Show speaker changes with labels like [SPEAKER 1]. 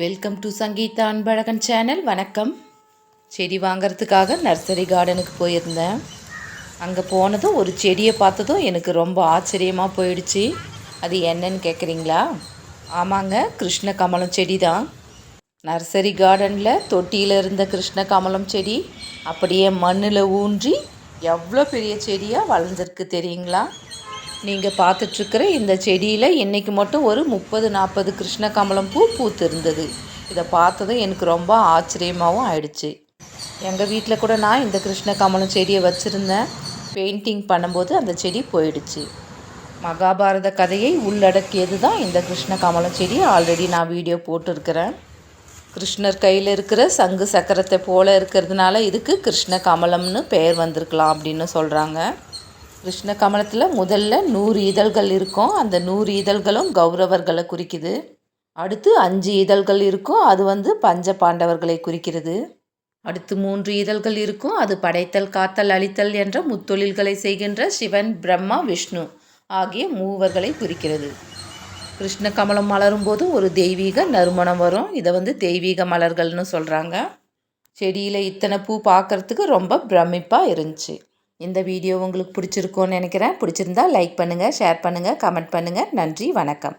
[SPEAKER 1] Welcome to Sangeetha Anbazhagan channel வணக்கம். செடி வாங்கிறதுக்காக nursery கார்டனுக்கு போயிருந்தேன். அங்கே போனதும் ஒரு செடியை பார்த்ததும் எனக்கு ரொம்ப ஆச்சரியமாக போயிடுச்சு. அது என்னன்னு கேட்குறீங்களா ஆமாங்க கிருஷ்ண கமலம் செடி தான் நர்சரி கார்டனில் தொட்டியில் இருந்த கிருஷ்ண கமலம் செடி அப்படியே மண்ணில் ஊன்றி எவ்வளோ பெரிய செடியாக வளர்ந்துருக்கு தெரியுங்களா? நீங்கள் பார்த்துட்ருக்கிற இந்த செடியில் இன்றைக்கி மட்டும் ஒரு முப்பது நாற்பது கிருஷ்ணகமலம் பூ பூத்திருந்தது. இதை பார்த்ததும் எனக்கு ரொம்ப ஆச்சரியமாகவும் ஆயிடுச்சு. எங்கள் வீட்டில் கூட நான் இந்த கிருஷ்ணகமலம் செடியை வச்சுருந்தேன். பெயிண்டிங் பண்ணும்போது அந்த செடி போயிடுச்சு. மகாபாரத கதையை உள்ளடக்கியது தான் இந்த கிருஷ்ணகமலம் செடி. ஆல்ரெடி நான் வீடியோ போட்டிருக்கிறேன். கிருஷ்ணர் கையில் இருக்கிற சங்கு சக்கரத்தை போல இருக்கிறதுனால இதுக்கு கிருஷ்ண கமலம்னு பெயர் வந்திருக்கலாம் அப்படின்னு சொல்கிறாங்க கிருஷ்ண கமலத்தில் முதல்ல நூறு இதழ்கள் இருக்கும். அந்த நூறு இதழ்களும் கௌரவர்களை குறிக்குது. அடுத்து அஞ்சு இதழ்கள் இருக்கும். அது வந்து பஞ்ச பாண்டவர்களை குறிக்கிறது. அடுத்து மூன்று இதழ்கள் இருக்கும். அது படைத்தல் காத்தல் அழித்தல் என்ற முத்தொழில்களை செய்கின்ற சிவன் பிரம்மா விஷ்ணு ஆகிய மூவர்களை குறிக்கிறது. கிருஷ்ண கமலம் மலரும் போது ஒரு தெய்வீக நறுமணம் வரும். இதை வந்து தெய்வீக மலர்கள்னு சொல்கிறாங்க செடியில் இத்தனை பூ பார்க்குறதுக்கு ரொம்ப பிரமிப்பாக இருந்துச்சு. இந்த வீடியோ உங்களுக்கு பிடிச்சிருக்கோன்னு நினைக்கிறேன். பிடிச்சிருந்தா லைக் பண்ணுங்கள் ஷேர் பண்ணுங்கள் கமெண்ட் பண்ணுங்கள் நன்றி வணக்கம்.